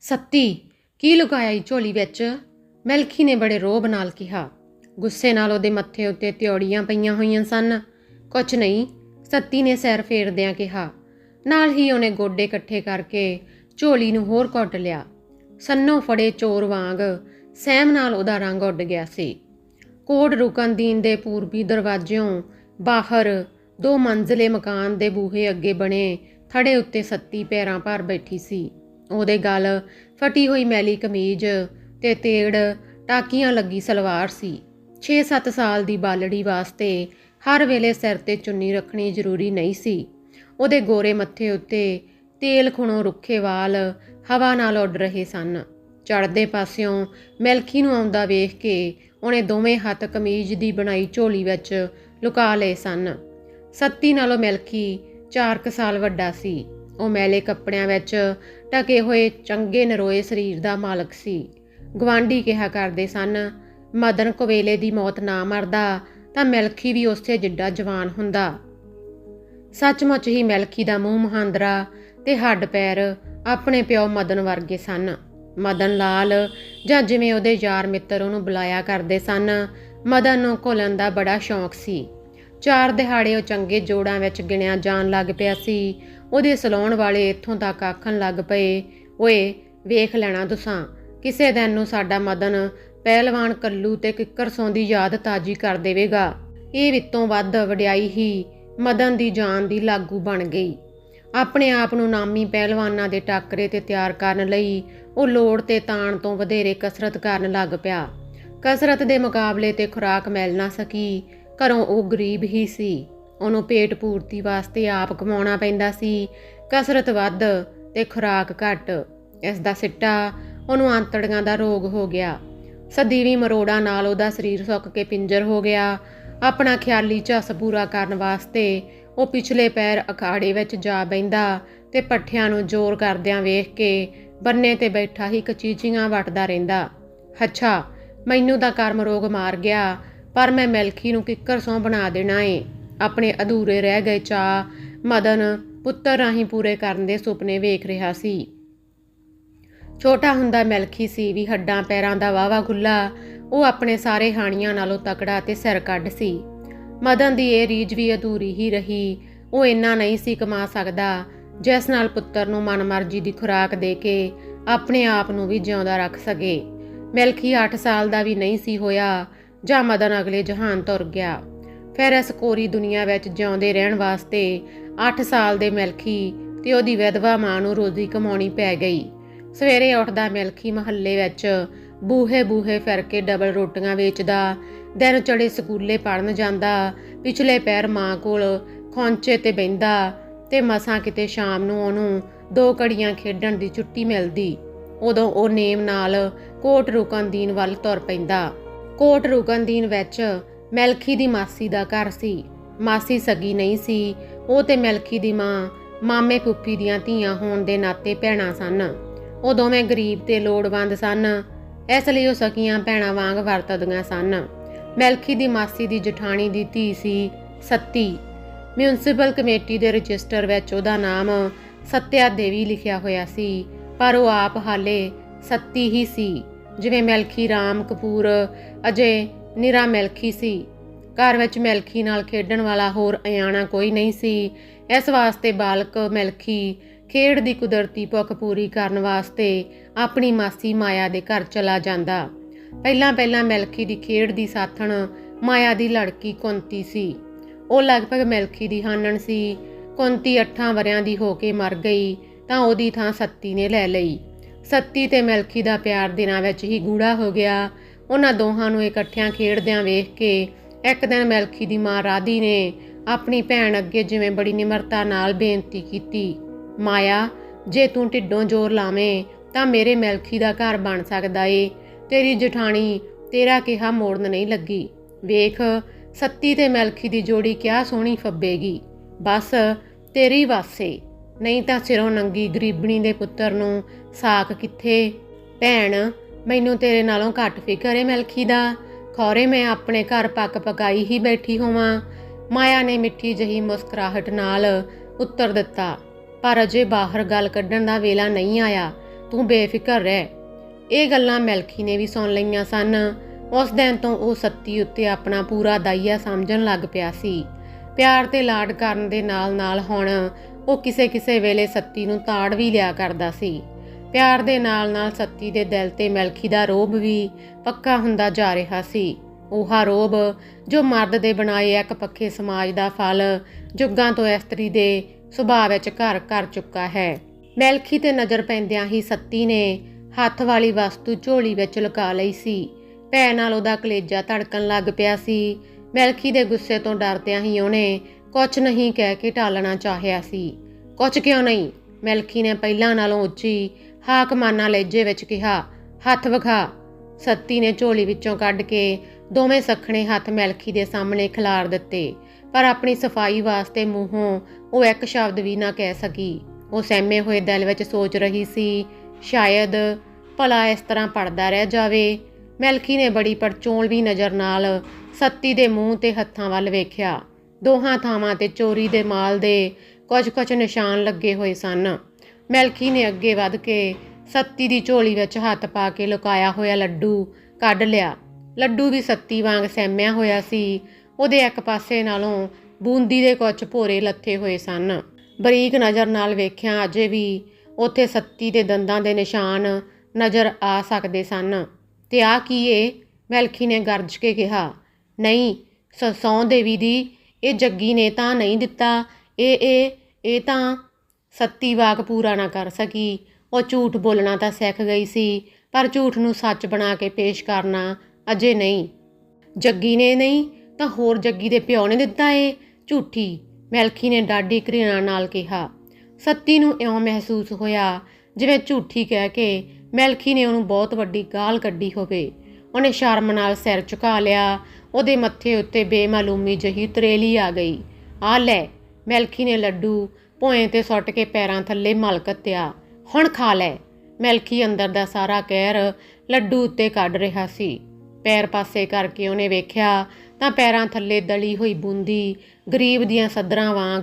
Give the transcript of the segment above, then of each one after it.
ਸੱਤੀ, ਕੀ ਲੁਕਾਇਆ ਈ ਝੋਲੀ ਵਿੱਚ? ਮਿਲਖੀ ਨੇ ਬੜੇ ਰੋਬ ਨਾਲ ਕਿਹਾ। ਗੁੱਸੇ ਨਾਲ ਉਹਦੇ ਮੱਥੇ ਉੱਤੇ ਤਿਉੜੀਆਂ ਪਈਆਂ ਹੋਈਆਂ ਸਨ। ਕੁਛ ਨਹੀਂ, ਸੱਤੀ ਨੇ ਸਿਰ ਫੇਰਦਿਆਂ ਕਿਹਾ। ਨਾਲ ਹੀ ਉਹਨੇ ਗੋਡੇ ਇਕੱਠੇ ਕਰਕੇ ਝੋਲੀ ਨੂੰ ਹੋਰ ਘੁੱਟ ਲਿਆ। ਸੰਨੋ ਫੜੇ ਚੋਰ ਵਾਂਗ ਸਹਿਮ ਨਾਲ ਉਹਦਾ ਰੰਗ ਉੱਡ ਗਿਆ ਸੀ। ਕੋਟ ਰੁਕਨਦੀਨ ਦੇ ਪੂਰਬੀ ਦਰਵਾਜ਼ਿਓਂ ਬਾਹਰ ਦੋ ਮੰਜ਼ਲੇ ਮਕਾਨ ਦੇ ਬੂਹੇ ਅੱਗੇ ਬਣੇ ਥੜੇ ਉੱਤੇ ਸੱਤੀ ਪੈਰਾਂ ਭਰ ਬੈਠੀ ਸੀ। ਉਹਦੇ ਗਲ ਫਟੀ ਹੋਈ ਮੈਲੀ ਕਮੀਜ਼ ਤੇ ਤੇੜ ਟਾਕੀਆਂ ਲੱਗੀ ਸਲਵਾਰ ਸੀ। 6-7 ਸਾਲ ਦੀ ਬਾਲੜੀ ਵਾਸਤੇ ਹਰ ਵੇਲੇ ਸਿਰ ਤੇ ਚੁੰਨੀ ਰੱਖਣੀ ਜ਼ਰੂਰੀ ਨਹੀਂ ਸੀ। ਉਹਦੇ ਗੋਰੇ ਮੱਥੇ ਉੱਤੇ ਤੇਲ ਖੁਣੋ ਰੁੱਖੇ ਵਾਲ ਹਵਾ ਨਾਲ ਉੱਡ ਰਹੇ ਸਨ। ਚੜਦੇ ਪਾਸਿਓਂ ਮਿਲਖੀ ਨੂੰ ਆਉਂਦਾ ਵੇਖ ਕੇ ਉਹਨੇ ਦੋਵੇਂ ਹੱਥ ਕਮੀਜ਼ ਦੀ ਬਣਾਈ ਝੋਲੀ ਵਿੱਚ ਲੁਕਾ ਲਏ ਸਨ। ਸੱਤੀ ਨਾਲੋਂ ਮਿਲਖੀ 4 ਸਾਲ ਵੱਡਾ ਸੀ। ਉਹ ਮੈਲੇ ਕੱਪੜਿਆਂ ਵਿੱਚ ਟਕੇ ਹੋਏ ਚੰਗੇ ਨਰੋਏ ਸਰੀਰ ਦਾ ਮਾਲਕ ਸੀ। ਗਵਾਂਢੀ ਕਿਹਾ ਕਰਦੇ ਸਨ, ਮਦਨ ਕੋਵੇਲੇ ਦੀ ਮੌਤ ਨਾ ਮਰਦਾ, ਤਾਂ ਮਿਲਖੀ ਵੀ ਉਸੇ ਜਿੱਡਾ ਜਵਾਨ ਹੁੰਦਾ। ਸੱਚਮੁੱਚ ਹੀ ਮਿਲਖੀ ਦਾ ਮੂੰਹ ਮਹਾਂਦਰਾ ਤੇ ਹੱਡ ਪੈਰ ਆਪਣੇ ਪਿਓ ਮਦਨ ਵਰਗੇ ਸਨ। ਮਦਨ ਲਾਲ ਜਾਂ ਜਿਵੇਂ ਉਹਦੇ ਯਾਰ ਮਿੱਤਰ ਉਹਨੂੰ ਬੁਲਾਇਆ ਕਰਦੇ ਸਨ, ਮਦਨ ਨੂੰ ਘੁਲਣ ਦਾ ਬੜਾ ਸ਼ੌਂਕ ਸੀ। ਚਾਰ ਦਿਹਾੜੇ ਉਹ ਚੰਗੇ ਜੋੜਾਂ ਵਿੱਚ ਗਿਣਿਆ ਜਾਣ ਲੱਗ ਪਿਆ ਸੀ। ਉਹਦੇ ਸਲਾਉਣ ਵਾਲੇ ਇੱਥੋਂ ਤੱਕ ਆਖਣ ਲੱਗ ਪਏ, ਓਏ, ਵੇਖ ਲੈਣਾ ਤੁਸਾਂ ਕਿਸੇ ਦਿਨ ਨੂੰ ਸਾਡਾ ਮਦਨ ਪਹਿਲਵਾਨ ਕੱਲੂ ਤੇ ਕਿੱਕਰ ਸੌਂ ਦੀ ਯਾਦ ਤਾਜੀ ਕਰ ਦੇਵੇਗਾ। ਇਹ ਵਿਤੋਂ ਵੱਧ ਵਡਿਆਈ ਹੀ ਮਦਨ ਦੀ ਜਾਨ ਦੀ ਲਾਗੂ ਬਣ ਗਈ। ਆਪਣੇ ਆਪ ਨੂੰ ਨਾਮੀ ਪਹਿਲਵਾਨਾਂ ਦੇ ਟਾਕਰੇ ਤੇ ਤਿਆਰ ਕਰਨ ਲਈ ਉਹ ਲੋੜ ਤੇ ਤਾਣ ਤੋਂ ਵਧੇਰੇ ਕਸਰਤ ਕਰਨ ਲੱਗ ਪਿਆ। ਕਸਰਤ ਦੇ ਮੁਕਾਬਲੇ ਤੇ ਖੁਰਾਕ ਮਿਲ ਨਾ ਸਕੀ, ਘਰੋਂ ਉਹ ਗਰੀਬ ਹੀ ਸੀ। ਉਹਨੂੰ ਪੇਟ ਪੂਰਤੀ ਵਾਸਤੇ ਆਪ ਕਮਾਉਣਾ ਪੈਂਦਾ ਸੀ। ਕਸਰਤ ਵੱਧ ਤੇ ਖੁਰਾਕ ਘੱਟ। ਇਸ ਦਾ ਸਿੱਟਾ ਉਹਨੂੰ ਆਂਤੜੀਆਂ ਦਾ ਰੋਗ ਹੋ ਗਿਆ। ਸਦੀਵੀ ਮਰੋੜਾਂ ਨਾਲ ਉਹਦਾ ਸਰੀਰ ਸੁੱਕ ਕੇ ਪਿੰਜਰ ਹੋ ਗਿਆ। ਆਪਣਾ ਖਿਆਲੀ ਝੱਸ ਪੂਰਾ ਕਰਨ ਵਾਸਤੇ ਉਹ ਪਿਛਲੇ ਪੈਰ ਅਖਾੜੇ ਵਿੱਚ ਜਾ ਬੈੰਦਾ ਤੇ ਪੱਠਿਆਂ ਨੂੰ ਜ਼ੋਰ ਕਰਦਿਆਂ ਵੇਖ ਕੇ ਬੰਨੇ ਤੇ ਬੈਠਾ ਹੀ ਕਚੀਚੀਆਂ ਵਟਦਾ ਰਹਿੰਦਾ। ਅੱਛਾ, ਮੈਨੂੰ ਤਾਂ ਕਰਮ ਰੋਗ ਮਾਰ ਗਿਆ, ਪਰ ਮੈਂ ਮਿਲਖੀ ਨੂੰ ਕਿੱਕਰ ਸੌ ਬਣਾ ਦੇਣਾ ਏ। ਆਪਣੇ ਅਧੂਰੇ ਰਹਿ ਗਏ ਚਾ ਮਦਨ ਪੁੱਤਰ ਰਾਹੀਂ ਪੂਰੇ ਕਰਨ ਦੇ ਸੁਪਨੇ ਵੇਖ ਰਿਹਾ ਸੀ। ਛੋਟਾ ਹੁੰਦਾ ਮਿਲਖੀ ਸੀ ਵੀ ਹੱਡਾਂ ਪੈਰਾਂ ਦਾ ਵਾਵਾ ਗੁੱਲਾ, ਉਹ ਆਪਣੇ ਸਾਰੇ ਹਾਣੀਆਂ ਨਾਲੋਂ ਤਕੜਾ ਤੇ ਸਿਰ ਕੱਢ ਸੀ। ਮਦਨ ਦੀ ਇਹ ਰੀਝ ਵੀ ਅਧੂਰੀ ਹੀ ਰਹੀ, ਉਹ ਇੰਨਾ ਨਹੀਂ ਸੀ ਕਮਾ ਸਕਦਾ, ਜਿਸ ਨਾਲ ਪੁੱਤਰ ਨੂੰ ਮਨਮਰਜ਼ੀ ਦੀ ਖੁਰਾਕ ਦੇ ਕੇ ਆਪਣੇ ਆਪ ਨੂੰ ਵੀ ਜਿਉਂਦਾ ਰੱਖ ਸਕੇ। ਮਿਲਖੀ 8 ਸਾਲ ਦਾ ਵੀ ਨਹੀਂ ਸੀ ਹੋਇਆ, ਜਾਂ ਮਦਨ ਅਗਲੇ ਜਹਾਨ ਤੁਰ ਗਿਆ। ਫਿਰ ਇਸ ਕੋਰੀ ਦੁਨੀਆ ਵਿੱਚ ਜਿਉਂਦੇ ਰਹਿਣ ਵਾਸਤੇ 8 ਸਾਲ ਦੇ ਮਿਲਖੀ ਤੇ ਉਹਦੀ ਵਿਧਵਾ ਮਾਂ ਨੂੰ ਰੋਜ਼ੀ ਕਮਾਉਣੀ ਪੈ ਗਈ। ਸਵੇਰੇ ਉੱਠਦਾ ਮਿਲਖੀ ਮਹੱਲੇ ਵਿੱਚ ਬੂਹੇ ਬੂਹੇ ਫਿਰ ਕੇ ਡਬਲ ਰੋਟੀਆਂ ਵੇਚਦਾ, ਦਿਨ ਚੜੇ ਸਕੂਲੇ ਪੜਨ ਜਾਂਦਾ, ਪਿਛਲੇ ਪੈਰ ਮਾਂ ਕੋਲ ਖੌਂਚੇ ਤੇ ਬੈੰਦਾ ਤੇ ਮਸਾਂ ਕਿਤੇ ਸ਼ਾਮ ਨੂੰ ਉਹਨੂੰ ਦੋ ਘੜੀਆਂ ਖੇਡਣ ਦੀ ਛੁੱਟੀ ਮਿਲਦੀ। ਉਦੋਂ ਉਹ ਨੇਮ ਨਾਲ ਕੋਟ ਰੁਕਨ ਦੀਨ ਵੱਲ ਤੁਰ ਪੈਂਦਾ। ਕੋਟ ਰੁਕਨ ਦੀਨ ਵਿੱਚ ਮਿਲਖੀ ਦੀ ਮਾਸੀ ਦਾ ਘਰ ਸੀ। ਮਾਸੀ ਸਗੀ ਨਹੀਂ ਸੀ। ਉਹ ਤੇ ਮੈਲਖੀ ਦੀ ਮਾਂ, ਮਾਮੇ ਪੁੱਪੀ ਦੀਆਂ ਧੀਆਂ ਹੋਣ ਦੇ ਨਾਤੇ ਭੈਣਾਂ ਸਨ। ਉਹ ਦੋਵੇਂ ਗਰੀਬ ਤੇ ਲੋੜਵੰਦ ਸਨ। ਇਸ ਲਈ ਉਹ ਸਕੀਆਂ ਭੈਣਾਂ ਵਾਂਗ ਵਰਤਦੀਆਂ ਸਨ। ਮੈਲਖੀ ਦੀ ਮਾਸੀ ਦੀ ਜਠਾਣੀ ਦੀ ਧੀ ਸੀ ਸੱਤੀ। ਮਿਊਨਿਸਪਲ ਕਮੇਟੀ ਦੇ ਰਜਿਸਟਰ ਵਿੱਚ ਉਹਦਾ ਨਾਮ ਸਤਿਆ ਦੇਵੀ ਲਿਖਿਆ ਹੋਇਆ ਸੀ। ਪਰ ਉਹ ਆਪ ਹਾਲੇ ਸੱਤੀ ਹੀ ਸੀ। ਜਿਵੇਂ ਮਿਲਖੀ ਰਾਮ ਕਪੂਰ, ਅਜੇ ਨਿਰਾ ਮਿਲਖੀ ਸੀ। ਘਰ ਵਿੱਚ ਮਿਲਖੀ ਨਾਲ ਖੇਡਣ ਵਾਲਾ ਹੋਰ ਅਯਾਣਾ ਕੋਈ ਨਹੀਂ ਸੀ। ਇਸ ਵਾਸਤੇ ਬਾਲਕ ਮਿਲਖੀ ਖੇਡ ਦੀ ਕੁਦਰਤੀ ਭੁੱਖ ਪੂਰੀ ਕਰਨ ਵਾਸਤੇ ਆਪਣੀ ਮਾਸੀ ਮਾਇਆ ਦੇ ਘਰ ਚਲਾ ਜਾਂਦਾ। ਪਹਿਲਾਂ ਪਹਿਲਾਂ ਮਿਲਖੀ ਦੀ ਖੇਡ ਦੀ ਸਾਥਣ ਮਾਇਆ ਦੀ ਲੜਕੀ ਕੁੰਤੀ ਸੀ। ਉਹ ਲਗਭਗ ਮਿਲਖੀ ਦੀ ਹਾਨਣ ਸੀ। ਕੁੰਤੀ 8 ਵਰਿਆਂ ਦੀ ਹੋ ਕੇ ਮਰ ਗਈ ਤਾਂ ਉਹਦੀ ਥਾਂ ਸੱਤੀ ਨੇ ਲੈ ਲਈ। ਸੱਤੀ ਤੇ ਮਿਲਖੀ ਦਾ ਪਿਆਰ ਦਿਨਾਂ ਵਿੱਚ ਹੀ ਗੂੜਾ ਹੋ ਗਿਆ। ਉਹਨਾਂ ਦੋਹਾਂ ਨੂੰ ਇਕੱਠਿਆਂ ਖੇਡਦਿਆਂ ਵੇਖ ਕੇ ਇੱਕ ਦਿਨ ਮਿਲਖੀ ਦੀ ਮਾਂ ਰਾਧੀ ਨੇ ਆਪਣੀ ਭੈਣ ਅੱਗੇ ਜਿਵੇਂ ਬੜੀ ਨਿਮਰਤਾ ਨਾਲ ਬੇਨਤੀ ਕੀਤੀ, ਮਾਇਆ, ਜੇ ਤੂੰ ਢਿੱਡੋਂ ਜ਼ੋਰ ਲਾਵੇਂ ਤਾਂ ਮੇਰੇ ਮਿਲਖੀ ਦਾ ਘਰ ਬਣ ਸਕਦਾ ਏ। ਤੇਰੀ ਜਠਾਣੀ ਤੇਰਾ ਕਿਹਾ ਮੋੜਨ ਨਹੀਂ ਲੱਗੀ। ਵੇਖ, ਸੱਤੀ ਤੇ ਮਿਲਖੀ ਦੀ ਜੋੜੀ ਕਿਆ ਸੋਹਣੀ ਫੱਬੇਗੀ। ਬਸ, ਤੇਰੀ ਵਾਸੇ। ਨਹੀਂ ਤਾਂ ਸਿਰੋਂ ਨੰਗੀ ਗਰੀਬਣੀ ਦੇ ਪੁੱਤਰ ਨੂੰ ਸਾਕ ਕਿੱਥੇ? ਭੈਣ ਮੈਨੂੰ ਤੇਰੇ ਨਾਲੋਂ ਘੱਟ ਫਿਕਰ ਏ ਮਿਲਖੀ ਦਾ। ਖੌਰੇ ਮੈਂ ਆਪਣੇ ਘਰ ਪੱਕ ਪਕਾਈ ਹੀ ਬੈਠੀ ਹੋਵਾਂ। ਮਾਇਆ ਨੇ ਮਿੱਠੀ ਜਹੀ ਮੁਸਕਰਾਹਟ ਨਾਲ ਉੱਤਰ ਦਿੱਤਾ, ਪਰ ਅਜੇ ਬਾਹਰ ਗੱਲ ਕੱਢਣ ਦਾ ਵੇਲਾ ਨਹੀਂ ਆਇਆ। ਤੂੰ ਬੇਫਿਕਰ ਰਹਿ। ਇਹ ਗੱਲਾਂ ਮੈਲਖੀ ਨੇ ਵੀ ਸੁਣ ਲਈਆਂ ਸਨ। ਉਸ ਦਿਨ ਤੋਂ ਉਹ ਸੱਤੀ ਉੱਤੇ ਆਪਣਾ ਪੂਰਾ ਦਾਈਆ ਸਮਝਣ ਲੱਗ ਪਿਆ ਸੀ। ਪਿਆਰ ਤੇ ਲਾਡ ਕਰਨ ਦੇ ਨਾਲ-ਨਾਲ ਹੁਣ ਉਹ ਕਿਸੇ-ਕਿਸੇ ਵੇਲੇ ਸੱਤੀ ਨੂੰ ਤਾੜ ਵੀ ਲਿਆ ਕਰਦਾ ਸੀ। ਪਿਆਰ ਦੇ ਨਾਲ-ਨਾਲ ਸੱਤੀ ਦੇ ਦਿਲ ਤੇ ਮੈਲਖੀ ਦਾ ਰੋਬ ਵੀ ਪੱਕਾ ਹੁੰਦਾ ਜਾ ਰਿਹਾ ਸੀ। ਉਹ ਰੋਬ ਜੋ ਮਰਦ ਦੇ ਬਣਾਏ ਇੱਕ ਪੱਖੇ ਸਮਾਜ ਦਾ ਫਲ ਜੁਗਾਂ ਤੋਂ ਇਸਤਰੀ ਦੇ ਸੁਭਾਅ ਵਿੱਚ ਘਰ ਕਰ ਚੁੱਕਾ ਹੈ। ਮੈਲਖੀ ਤੇ ਨਜ਼ਰ ਪੈਂਦਿਆਂ ਹੀ ਸੱਤੀ ਨੇ ਹੱਥ ਵਾਲੀ ਵਸਤੂ ਝੋਲੀ ਵਿੱਚ ਲੁਕਾ ਲਈ ਸੀ। ਭੈ ਨਾਲ ਉਹਦਾ ਕਲੇਜਾ ਧੜਕਣ ਲੱਗ ਪਿਆ ਸੀ। ਮੈਲਖੀ ਦੇ ਗੁੱਸੇ ਤੋਂ ਡਰਦਿਆਂ ਹੀ ਉਹਨੇ ਕੁਝ ਨਹੀਂ ਕਹਿ ਕੇ ਟਾਲਣਾ ਚਾਹਿਆ ਸੀ। ਕੁਝ ਕਿਉਂ ਨਹੀਂ? ਮੈਲਖੀ ਨੇ ਪਹਿਲਾਂ ਨਾਲੋਂ ਉੱਚੀ ਹਾਕਮਾਨਾ ਲਹਿਜੇ ਵਿੱਚ ਕਿਹਾ, ਹੱਥ ਵਿਖਾ। ਸੱਤੀ ਨੇ ਝੋਲੀ ਵਿੱਚੋਂ ਕੱਢ ਕੇ ਦੋਵੇਂ ਸਖਣੇ ਹੱਥ ਮੈਲਖੀ ਦੇ ਸਾਹਮਣੇ ਖਿਲਾਰ ਦਿੱਤੇ, ਪਰ ਆਪਣੀ ਸਫ਼ਾਈ ਵਾਸਤੇ ਮੂੰਹੋਂ ਉਹ ਇੱਕ ਸ਼ਬਦ ਵੀ ਨਾ ਕਹਿ ਸਕੀ। ਉਹ ਸਹਿਮੇ ਹੋਏ ਦਿਲ ਵਿੱਚ ਸੋਚ ਰਹੀ ਸੀ, ਸ਼ਾਇਦ ਭਲਾ ਇਸ ਤਰ੍ਹਾਂ ਪੜਦਾ ਰਹਿ ਜਾਵੇ। ਮੈਲਖੀ ਨੇ ਬੜੀ ਪਰਚੋਲਵੀ ਨਜ਼ਰ ਨਾਲ ਸੱਤੀ ਦੇ ਮੂੰਹ ਤੇ ਹੱਥਾਂ ਵੱਲ ਵੇਖਿਆ। ਦੋਹਾਂ ਥਾਵਾਂ ਤੇ ਚੋਰੀ ਦੇ ਮਾਲ ਦੇ ਕੁਝ-ਕੁਝ ਨਿਸ਼ਾਨ ਲੱਗੇ ਹੋਏ ਸਨ। ਮੈਲਖੀ ਨੇ ਅੱਗੇ ਵੱਧ ਕੇ ਸੱਤੀ ਦੀ ਝੋਲੀ ਵਿੱਚ ਹੱਥ ਪਾ ਕੇ ਲੁਕਾਇਆ ਹੋਇਆ ਲੱਡੂ ਕੱਢ ਲਿਆ। ਲੱਡੂ ਵੀ ਸੱਤੀ ਵਾਂਗ ਸਹਿਮਿਆ ਹੋਇਆ ਸੀ। ਉਹਦੇ ਇੱਕ ਪਾਸੇ ਨਾਲੋਂ ਬੂੰਦੀ ਦੇ ਕੁਝ ਭੋਰੇ ਲੱਥੇ ਹੋਏ ਸਨ। ਬਰੀਕ ਨਜ਼ਰ ਨਾਲ ਵੇਖਿਆ ਅਜੇ ਵੀ ਉੱਥੇ ਸੱਤੀ ਦੇ ਦੰਦਾਂ ਦੇ ਨਿਸ਼ਾਨ ਨਜ਼ਰ ਆ ਸਕਦੇ ਸਨ। ਤੇ ਆ ਕੀ ਏ? ਮੈਲਖੀ ਨੇ ਗਰਜ ਕੇ ਕਿਹਾ। ਨਹੀਂ, ਸਸੌਂ ਦੇਵੀ ਦੀ ਇਹ ਜੱਗੀ ਨੇ ਤਾਂ ਨਹੀਂ ਦਿੱਤਾ। ਇਹ ਇਹ ਇਹ ਤਾਂ ਸੱਤੀ ਵਾਕ ਪੂਰਾ ਨਾ ਕਰ ਸਕੀ। ਉਹ ਝੂਠ ਬੋਲਣਾ ਤਾਂ ਸਿੱਖ ਗਈ ਸੀ, ਪਰ ਝੂਠ ਨੂੰ ਸੱਚ ਬਣਾ ਕੇ ਪੇਸ਼ ਕਰਨਾ ਅਜੇ ਨਹੀਂ। ਜੱਗੀ ਨੇ ਨਹੀਂ, ਤਾਂ ਹੋਰ ਜੱਗੀ ਦੇ ਪਿਓ ਨੇ ਦਿੱਤਾ ਏ। ਝੂਠੀ ਮੈਲਖੀ ਨੇ ਡਾਢੀ ਘৃਣਾ ਨਾਲ ਕਿਹਾ। ਸੱਤੀ ਨੂੰ ਇਉਂ ਮਹਿਸੂਸ ਹੋਇਆ ਜਿਵੇਂ ਝੂਠੀ ਕਹਿ ਕੇ ਮੈਲਖੀ ਨੇ ਉਹਨੂੰ ਬਹੁਤ ਵੱਡੀ ਗਾਲ ਕੱਢੀ ਹੋਵੇ। ਉਹਨੇ ਸ਼ਰਮ ਨਾਲ ਸਿਰ ਝੁਕਾ ਲਿਆ, ਉਹਦੇ ਮੱਥੇ ਉੱਤੇ ਬੇਮਾਲੂਮੀ ਜਹੀ ਤਰੇਲੀ ਆ ਗਈ। ਆ ਲੈ, ਮੈਲਖੀ ਨੇ ਲੱਡੂ ਭੋਏ ਤੇ ਸੁੱਟ ਕੇ ਪੈਰਾਂ ਥੱਲੇ ਮਲਕਤਿਆ ਹੁਣ ਖਾ ਲੈ। ਮੈਲਖੀ ਅੰਦਰ ਦਾ ਸਾਰਾ ਕਹਿਰ ਲੱਡੂ ਉੱਤੇ ਕੱਢ ਰਿਹਾ ਸੀ। ਪੈਰ ਪਾਸੇ ਕਰਕੇ ਉਹਨੇ ਵੇਖਿਆ ਤਾਂ ਪੈਰਾਂ ਥੱਲੇ ਦਲੀ ਹੋਈ ਬੂੰਦੀ ਗਰੀਬ ਦੀਆਂ ਸੱਦਰਾਂ ਵਾਂਗ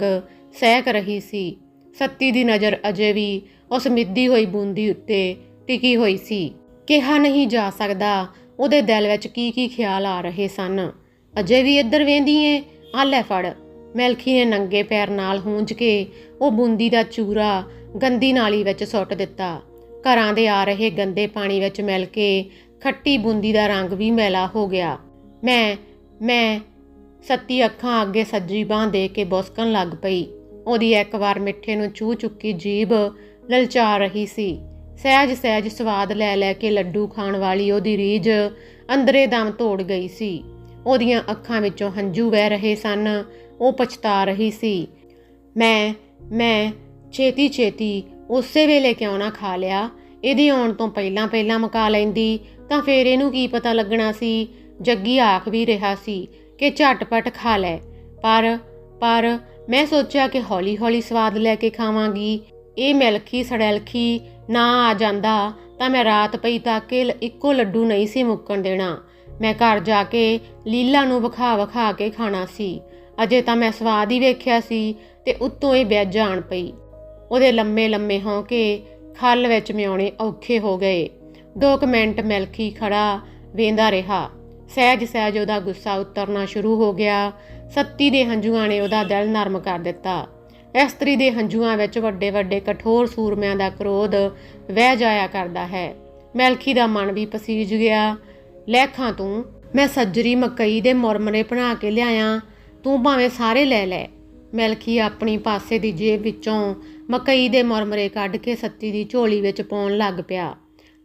ਸਹਿਕ ਰਹੀ ਸੀ। ਸੱਤੀ ਦੀ ਨਜ਼ਰ ਅਜੇ ਵੀ ਉਸ ਮਿੱਦੀ ਹੋਈ ਬੂੰਦੀ ਉੱਤੇ ਟਿਕੀ ਹੋਈ ਸੀ। ਕਿਹਾ ਨਹੀਂ ਜਾ ਸਕਦਾ ਉਹਦੇ ਦਿਲ ਵਿੱਚ ਕੀ ਕੀ ਖਿਆਲ ਆ ਰਹੇ ਸਨ। ਅਜੇ ਵੀ ਇੱਧਰ ਵੇਂਦੀ ਏ? ਆ ਲੈ ਫੜ। ਮੈਲਖੀ ਨੇ ਨੰਗੇ ਪੈਰ ਨਾਲ ਹੂੰਝ ਕੇ ਉਹ ਬੂੰਦੀ ਦਾ ਚੂਰਾ ਗੰਦੀ ਨਾਲੀ ਵਿੱਚ ਸੁੱਟ ਦਿੱਤਾ। ਘਰਾਂ ਦੇ ਆ ਰਹੇ ਗੰਦੇ ਪਾਣੀ ਵਿੱਚ ਮਿਲ ਕੇ ਖੱਟੀ ਬੂੰਦੀ ਦਾ ਰੰਗ ਵੀ ਮੈਲਾ ਹੋ ਗਿਆ। ਮੈਂ ਮੈਂ ਸੱਤੀ ਅੱਖਾਂ ਅੱਗੇ ਸੱਜੀ ਬਾਹ ਦੇ ਕੇ ਬੁਸਕਣ ਲੱਗ ਪਈ। ਉਹਦੀ ਇੱਕ ਵਾਰ ਮਿੱਠੇ ਨੂੰ ਚੂ ਚੁੱਕੀ ਜੀਬ ਲਲਚਾ ਰਹੀ ਸੀ। ਸਹਿਜ ਸਹਿਜ ਸਵਾਦ ਲੈ ਲੈ ਕੇ ਲੱਡੂ ਖਾਣ ਵਾਲੀ ਉਹਦੀ ਰੀਝ ਅੰਦਰੇ ਦਮ ਤੋੜ ਗਈ ਸੀ। ਉਹਦੀਆਂ ਅੱਖਾਂ ਵਿੱਚੋਂ ਹੰਝੂ ਵਹਿ ਰਹੇ ਸਨ। ਉਹ ਪਛਤਾ ਰਹੀ ਸੀ। ਮੈਂ ਮੈਂ ਛੇਤੀ ਛੇਤੀ ਉਸੇ ਵੇਲੇ ਕਿਉਂ ਨਾ ਖਾ ਲਿਆ? ਇਹਦੇ ਆਉਣ ਤੋਂ ਪਹਿਲਾਂ ਪਹਿਲਾਂ ਮਕਾ ਲੈਂਦੀ, ਤਾਂ ਫੇਰ ਇਹਨੂੰ ਕੀ ਪਤਾ ਲੱਗਣਾ ਸੀ? ਜੱਗੀ ਆਖ ਵੀ ਰਿਹਾ ਸੀ ਕਿ ਝਟਪਟ ਖਾ ਲੈ। ਪਰ ਪਰ ਮੈਂ ਸੋਚਿਆ ਕਿ ਹੌਲੀ-ਹੌਲੀ ਸਵਾਦ ਲੈ ਕੇ ਖਾਵਾਂਗੀ। ਇਹ ਮਿਲਖੀ ਸੜੈਲਖੀ ਨਾ ਆ ਜਾਂਦਾ, ਤਾਂ ਮੈਂ ਰਾਤ ਪਈ ਤੱਕ ਇਹ ਇੱਕੋ ਲੱਡੂ ਨਹੀਂ ਸੀ ਮੁੱਕਣ ਦੇਣਾ। ਮੈਂ ਘਰ ਜਾ ਕੇ ਲੀਲਾ ਨੂੰ ਵਿਖਾ ਵਿਖਾ ਕੇ ਖਾਣਾ ਸੀ। ਅਜੇ ਤਾਂ ਮੈਂ ਸਵਾਦ ਹੀ ਵੇਖਿਆ ਸੀ ਤੇ ਉੱਤੋਂ ਇਹ ਬੈਜ ਜਾਣ ਪਈ। ਉਹਦੇ ਲੰਮੇ ਲੰਮੇ ਹੌਂਕੇ ਖੱਲ ਵਿੱਚ ਮਿਉਣੇ ਔਖੇ ਹੋ ਗਏ। ਦੋ ਕੁ ਮਿੰਟ ਮਿਲਖੀ ਖੜਾ ਵੇਂਦਾ ਰਿਹਾ। ਸਹਿਜ ਸਹਿਜ ਉਹਦਾ ਗੁੱਸਾ ਉਤਰਨਾ ਸ਼ੁਰੂ ਹੋ ਗਿਆ। ਸੱਤੀ ਦੇ ਹੰਝੂਆਂ ਨੇ ਉਹਦਾ ਦਿਲ ਨਰਮ ਕਰ ਦਿੱਤਾ। ਇਸਤਰੀ ਦੇ ਹੰਝੂਆਂ ਵਿੱਚ ਵੱਡੇ ਵੱਡੇ ਕਠੋਰ ਸੂਰਮਿਆਂ ਦਾ ਕ੍ਰੋਧ ਵਹਿ ਜਾਇਆ ਕਰਦਾ ਹੈ। ਮਿਲਖੀ ਦਾ ਮਨ ਵੀ ਪਸੀਜ ਗਿਆ। ਲੈਖਾਂ ਤੂੰ, ਮੈਂ ਸੱਜਰੀ ਮਕਈ ਦੇ ਮੁਰਮਰੇ ਬਣਾ ਕੇ ਲਿਆਇਆ। ਤੂੰ ਭਾਵੇਂ ਸਾਰੇ ਲੈ ਲੈ। ਮਿਲਖੀ ਆਪਣੀ ਪਾਸੇ ਦੀ ਜੇਬ ਵਿੱਚੋਂ ਮਕਈ ਦੇ ਮਰਮਰੇ ਕੱਢ ਕੇ ਸੱਤੀ ਦੀ ਝੋਲੀ ਵਿੱਚ ਪਾਉਣ ਲੱਗ ਪਿਆ।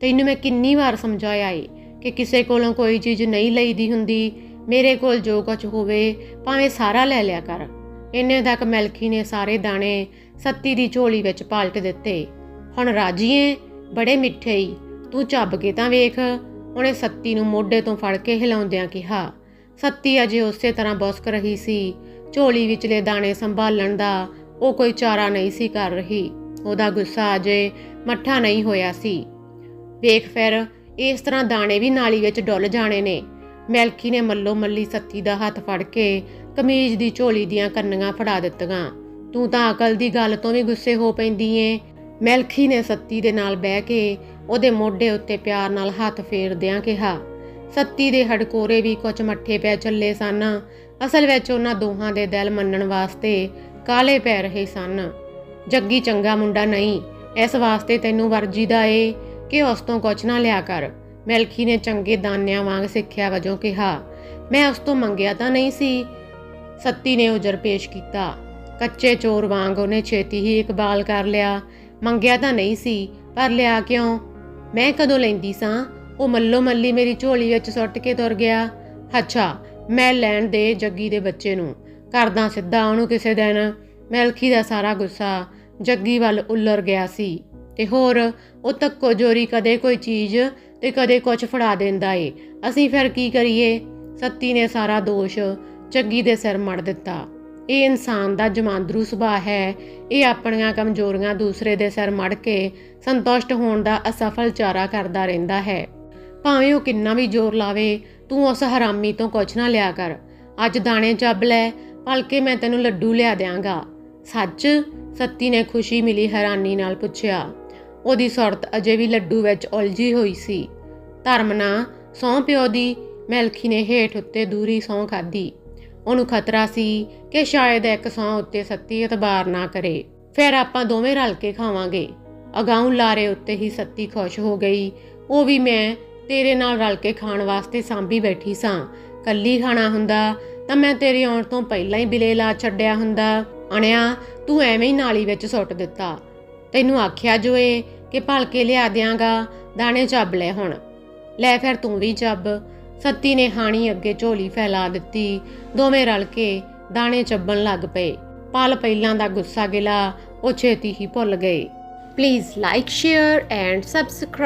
ਤੈਨੂੰ ਮੈਂ ਕਿੰਨੀ ਵਾਰ ਸਮਝਾਇਆ ਏ ਕਿ ਕਿਸੇ ਕੋਲੋਂ ਕੋਈ ਚੀਜ਼ ਨਹੀਂ ਲਈਦੀ ਹੁੰਦੀ। ਮੇਰੇ ਕੋਲ ਜੋ ਕੁਝ ਹੋਵੇ, ਭਾਵੇਂ ਸਾਰਾ ਲੈ ਲਿਆ ਕਰ। ਇੰਨੇ ਤੱਕ ਮਿਲਖੀ ਨੇ ਸਾਰੇ ਦਾਣੇ ਸੱਤੀ ਦੀ ਝੋਲੀ ਵਿੱਚ ਪਾਲਟ ਦਿੱਤੇ। ਹੁਣ ਰਾਜੀਏ ਬੜੇ ਮਿੱਠੇ ਈ। ਤੂੰ ਚੱਬ ਕੇ ਤਾਂ ਵੇਖ। ਉਹਨੇ ਸੱਤੀ ਨੂੰ ਮੋਢੇ ਤੋਂ ਫੜ ਕੇ ਹਿਲਾਉਂਦਿਆਂ ਕਿਹਾ ਸੱਤੀ ਅਜੇ ਉਸੇ ਤਰ੍ਹਾਂ ਬੁਸਕ ਰਹੀ ਸੀ। ਝੋਲੀ ਵਿਚਲੇ ਦਾਣੇ ਸੰਭਾਲਣ ਦਾ ਉਹ ਕੋਈ ਚਾਰਾ ਨਹੀਂ ਸੀ ਕਰ ਰਹੀ। ਉਹਦਾ ਗੁੱਸਾ ਅਜੇ ਮੱਠਾ ਨਹੀਂ ਹੋਇਆ ਸੀ। ਵੇਖ ਫਿਰ, ਇਸ ਤਰ੍ਹਾਂ ਦਾਣੇ ਵੀ ਨਾਲੀ ਵਿੱਚ ਡੁੱਲ ਜਾਣੇ ਨੇ। ਮੈਲਕੀ ਨੇ ਮੱਲੋ ਮੱਲੀ ਸੱਤੀ ਦਾ ਹੱਥ ਫੜ ਕੇ ਕਮੀਜ਼ ਦੀ ਝੋਲੀ ਦੀਆਂ ਕੰਨੀਆਂ ਫੜਾ ਦਿੱਤੀਆਂ। ਤੂੰ ਤਾਂ ਅਕਲ ਦੀ ਗੱਲ ਤੋਂ ਵੀ ਗੁੱਸੇ ਹੋ ਪੈਂਦੀ ਏ। ਮੈਲਖੀ ਨੇ ਸੱਤੀ ਦੇ ਨਾਲ ਬਹਿ ਕੇ ਉਹਦੇ ਮੋਢੇ ਉੱਤੇ ਪਿਆਰ ਨਾਲ ਹੱਥ ਫੇਰਦਿਆਂ ਕਿਹਾ। ਸੱਤੀ ਦੇ ਹੜਕੋਰੇ ਵੀ ਕੁਝ ਮੱਠੇ ਪੈ ਚੱਲੇ ਸਨ। ਅਸਲ ਵਿੱਚ ਉਹਨਾਂ ਦੋਹਾਂ ਦੇ ਦਿਲ ਮੰਨਣ ਵਾਸਤੇ ਕਾਲੇ ਪੈ ਰਹੇ ਸਨ। ਜੱਗੀ ਚੰਗਾ ਮੁੰਡਾ ਨਹੀਂ, ਇਸ ਵਾਸਤੇ ਤੈਨੂੰ ਵਰਜੀ ਦਾ ਏ ਕਿ ਉਸ ਤੋਂ ਕੁਝ ਨਾ ਲਿਆ ਕਰ। ਮਿਲਖੀ ਨੇ ਚੰਗੇ ਦਾਨਿਆਂ ਵਾਂਗ ਸਿੱਖਿਆ ਵਜੋਂ ਕਿਹਾ, ਮੈਂ ਉਸ ਤੋਂ ਮੰਗਿਆ ਤਾਂ ਨਹੀਂ ਸੀ। ਸੱਤੀ ਨੇ ਉਜਰ ਪੇਸ਼ ਕੀਤਾ। ਕੱਚੇ ਚੋਰ ਵਾਂਗ ਉਹਨੇ ਛੇਤੀ ਹੀ ਇਕਬਾਲ ਕਰ ਲਿਆ। ਮੰਗਿਆ ਤਾਂ ਨਹੀਂ ਸੀ, ਪਰ ਲਿਆ ਕਿਉਂ? ਮੈਂ ਕਦੋਂ ਲੈਂਦੀ ਸਾਂ? ਉਹ ਮੱਲੋ ਮੱਲੀ ਮੇਰੀ ਝੋਲੀ ਵਿੱਚ ਸੁੱਟ ਕੇ ਤੁਰ ਗਿਆ। ਅੱਛਾ, ਮੈਂ ਲੈਣ ਦੇ ਜੱਗੀ ਦੇ ਬੱਚੇ ਨੂੰ। ਕਰਦਾ ਸਿੱਧਾ ਉਹਨੂੰ ਕਿਸੇ ਦਿਨ। ਮੈਲਖੀ ਦਾ ਸਾਰਾ ਗੁੱਸਾ ਜੱਗੀ ਵੱਲ ਉੱਲਰ ਗਿਆ ਸੀ। ਤੇ ਹੋਰ, ਉਹ ਤੱਕੋ ਜੋਰੀ ਕਦੇ ਕੋਈ ਚੀਜ਼ ਤੇ ਕਦੇ ਕੁਝ ਫੜਾ ਦਿੰਦਾ ਏ। ਅਸੀਂ ਫਿਰ ਕੀ ਕਰੀਏ? ਸੱਤੀ ਨੇ ਸਾਰਾ ਦੋਸ਼ ਜੱਗੀ ਦੇ ਸਿਰ ਮੜ ਦਿੱਤਾ। ਇਹ ਇਨਸਾਨ ਦਾ ਜਮਾਂਦਰੂ ਸੁਭਾਅ ਹੈ। ਇਹ ਆਪਣੀਆਂ ਕਮਜ਼ੋਰੀਆਂ ਦੂਸਰੇ ਦੇ ਸਿਰ ਮੜ ਕੇ ਸੰਤੁਸ਼ਟ ਹੋਣ ਦਾ ਅਸਫਲ ਚਾਰਾ ਕਰਦਾ ਰਹਿੰਦਾ ਹੈ। ਭਾਵੇਂ ਉਹ ਕਿੰਨਾ ਵੀ ਜ਼ੋਰ ਲਾਵੇ, ਤੂੰ ਉਸ ਹਰਾਮੀ ਤੋਂ ਕੁਝ ਨਾ ਲਿਆ ਕਰ। ਅੱਜ ਦਾਣੇ ਚੱਬ ਲੈ, ਭਲਕੇ ਮੈਂ ਤੈਨੂੰ ਲੱਡੂ ਲਿਆ ਦਿਆਂਗਾ। ਸੱਚ, ਸੱਤੀ ਨੇ ਖੁਸ਼ੀ ਮਿਲੀ ਹੈਰਾਨੀ ਨਾਲ ਪੁੱਛਿਆ। ਉਹਦੀ ਸੁਰਤ ਅਜੇ ਵੀ ਲੱਡੂ ਵਿੱਚ ਉਲਝੀ ਹੋਈ ਸੀ। ਧਰਮ ਨਾ ਸੌਂ ਪਿਓ ਦੀ, ਮੈਲਖੀ ਨੇ ਹੇਠ ਉੱਤੇ ਦੂਰੀ ਸੌਂ ਖਾਧੀ। ਉਹਨੂੰ ਖਤਰਾ ਸੀ ਕਿ ਸ਼ਾਇਦ ਇੱਕ ਸੌਂ ਉੱਤੇ ਸੱਤੀ ਇਤਬਾਰ ਨਾ ਕਰੇ। ਫਿਰ ਆਪਾਂ ਦੋਵੇਂ ਰਲ ਕੇ ਖਾਵਾਂਗੇ। ਅਗਾਊਂ ਲਾਰੇ ਉੱਤੇ ਹੀ ਸੱਤੀ ਖੁਸ਼ ਹੋ ਗਈ। ਉਹ ਵੀ ਮੈਂ ਤੇਰੇ ਨਾਲ ਰਲ ਕੇ ਖਾਣ ਵਾਸਤੇ ਸਾਂਭੀ ਬੈਠੀ ਸਾਂ। ਕੱਲੀ ਖਾਣਾ ਹੁੰਦਾ, ਤਾਂ ਮੈਂ ਤੇਰੇ ਆਉਣ ਤੋਂ ਪਹਿਲਾਂ ਹੀ ਬਿਲੇ ਲਾ ਛੱਡਿਆ ਹੁੰਦਾ। ਅਣਿਆ, ਤੂੰ ਐਵੇਂ ਹੀ ਨਾਲੀ ਵਿੱਚ ਸੁੱਟ ਦਿੱਤਾ। ਤੈਨੂੰ ਆਖਿਆ ਜੋ ਏ ਕਿ ਭਲਕੇ ਲਿਆ ਦਿਆਂਗਾ, ਦਾਣੇ ਚੱਬ ਲੈ ਹੁਣ। ਲੈ ਫਿਰ ਤੂੰ ਵੀ ਚੱਬ। ਸੱਤੀ ਨੇ ਹਾਣੀ ਅੱਗੇ ਝੋਲੀ ਫੈਲਾ ਦਿੱਤੀ। ਦੋਵੇਂ ਰਲ ਕੇ ਦਾਣੇ ਚੱਬਣ ਲੱਗ ਪਏ। ਪਲ ਪਹਿਲਾਂ ਦਾ ਗੁੱਸਾ ਗਿਲਾ, ਉਹ ਛੇਤੀ ਹੀ ਭੁੱਲ ਗਏ। Please like share and subscribe